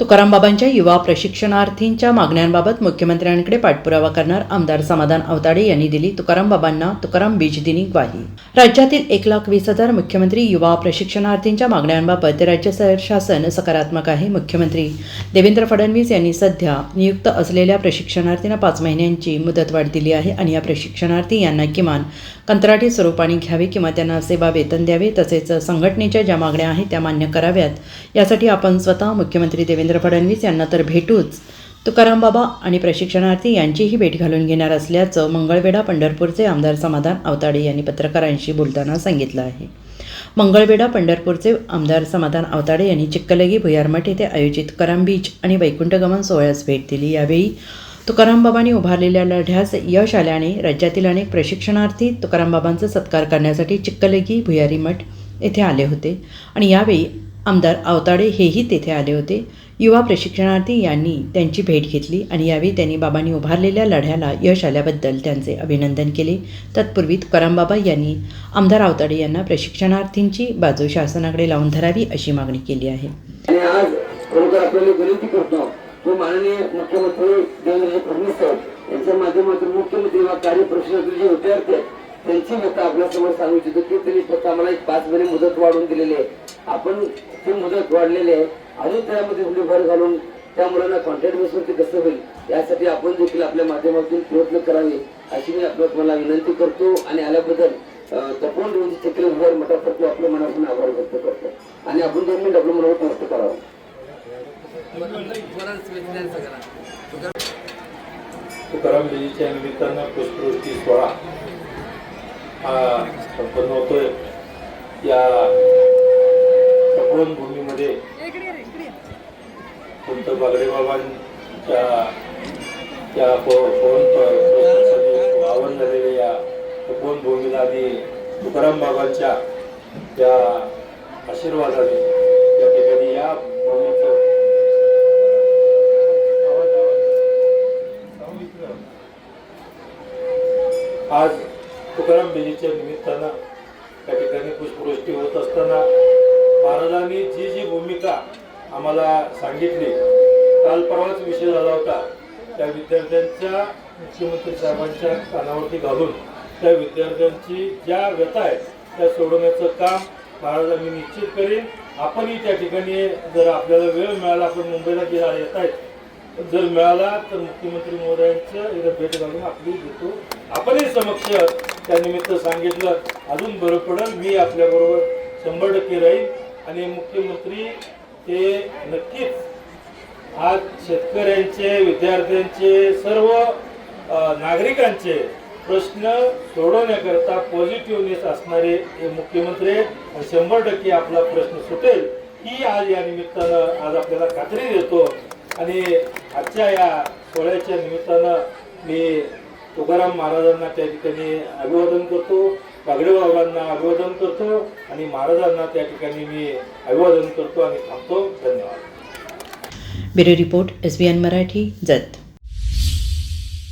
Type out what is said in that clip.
तुकारामबाबांच्या युवा प्रशिक्षणार्थींच्या मागण्यांबाबत मुख्यमंत्र्यांकडे पाठपुरावा करणार आमदार समाधान अवताडे यांनी दिली तुकारामबाबांना तुकाराम बीज दिनी ग्वाही. राज्यातील एक लाख वीस हजार मुख्यमंत्री युवा प्रशिक्षणार्थींच्या मागण्यांबाबत राज्य शासन सकारात्मक आहे मुख्यमंत्री देवेंद्र फडणवीस यांनी सध्या नियुक्त असलेल्या प्रशिक्षणार्थींना पाच महिन्यांची मुदतवाढ दिली आहे आणि या प्रशिक्षणार्थी यांना किमान कंत्राटी स्वरूपाने घ्यावे किंवा त्यांना सेवा वेतन द्यावे तसेच संघटनेच्या ज्या मागण्या आहेत त्या मान्य कराव्यात यासाठी आपण स्वतः मुख्यमंत्री देवेंद्र फडणवीस यांना तर भेटूच. तुकाराम बाबा आणि प्रशिक्षणार्थी यांचीही भेट घालून घेणार असल्याचं मंगळवेढा पंढरपूरचे आमदार समाधान अवताडे यांनी पत्रकारांशी बोलताना सांगितलं आहे. मंगळवेढा पंढरपूरचे आमदार समाधान अवताडे यांनी चिक्कलगी भुयारमठ येथे आयोजित तुकाराम बीच आणि वैकुंठगमन सोहळ्यास भेट दिली. यावेळी तुकारामबाबांनी उभारलेल्या लढ्यास यश आल्याने राज्यातील अनेक प्रशिक्षणार्थी तुकारामबाबांचा सत्कार करण्यासाठी चिक्कलगी भुयारी मठ येथे आले होते. आणि यावेळी आमदार अवताडे हेही तेथे आले होते. युवा प्रशिक्षणार्थी यांनी त्यांची भेट घेतली आणि यावेळी त्यांनी बाबांनी उभारलेल्या लढ्याला यश आल्याबद्दल त्यांचे अभिनंदन केले. तत्पूर्वी तुकारामबाबा यांनी आमदार अवताडे यांना प्रशिक्षणार्थींची बाजू शासनाकडे लावून धरावी अशी मागणी केली आहे. आज खरोखर आपल्याला विनंती करतो तो माननीय मुख्यमंत्री देवेंद्र फडणवीस साहेब यांच्या माध्यमातून मुख्यमंत्री व कार्य जे विद्यार्थी आहेत त्यांची व्यथा आपल्यासमोर सांगू इच्छितो की त्यांनी स्वतः आम्हाला एक पाच महिने मुदत वाढवून दिलेली आहे. आपण ती मुदत वाढलेली आहे. अजून त्यामध्ये थोडी भर घालून त्या मुलांना कॉन्टॅक्ट बेसवरती कसं होईल यासाठी आपण देखील आपल्या माध्यमातून प्रयत्न करावे अशी मी आपल्या तुम्हाला विनंती करतो. आणि आल्याबद्दल अं, देऊन चक्र मोठा करतो आपल्या मनातून आभार व्यक्त करतो. आणि आपण दोन मिनिट आपलं मनावर नष्ट करावं. तुकाराम बीजीच्या निमित्तानं पुष्पवृष्टी सोहळा हा संपन्न होतोय. या संत बागडे बाबांच्या त्या प- पवन झालेल्या या तपोवन भूमीला आणि तुकाराम बाबांच्या त्या आशीर्वादाने त्या ठिकाणी या भूमीचं आज तुकाराम बेजीच्या निमित्तानं त्या ठिकाणी पुष्पवृष्टी होत असताना महाराजांनी जी जी भूमिका आम्हाला सांगितली. काल परवाच विषय झाला होता. त्या विद्यार्थ्यांच्या मुख्यमंत्री साहेबांच्या कानावरती घालून त्या विद्यार्थ्यांची ज्या व्यथा आहेत त्या सोडवण्याचं काम महाराजांनी निश्चित करेन. आपणही त्या ठिकाणी जर आपल्याला वेळ मिळाला आपण मुंबईला गेला येत आहेत. जर मिळाला तर मुख्यमंत्री महोदयांचं इथं भेट घालून आपली देतो. आपणही समक्ष त्यानिमित्त सांगितलं. अजून बरं पडेल मी आपल्याबरोबर शंभर टक्के राहील आणि मुख्यमंत्री ते नक्कीच आज शेतकऱ्यांचे विद्यार्थ्यांचे सर्व नागरिकांचे प्रश्न सोडवण्याकरता पॉझिटिव्हनेस असणारे हे मुख्यमंत्री आणि शंभर टक्के आपला प्रश्न सुटेल ही आज या निमित्तानं आज आपल्याला खात्री देतो. आणि आजच्या या सोहळ्याच्या निमित्तानं मी तुकाराम महाराजांना त्या ठिकाणी अभिवादन करतो. बागडे बाबांना अभिवादन करतो आणि महाराजांना त्या ठिकाणी मी अभिवादन करतो आणि थांबतो. धन्यवाद. Bureau report S B N Marathi Jath.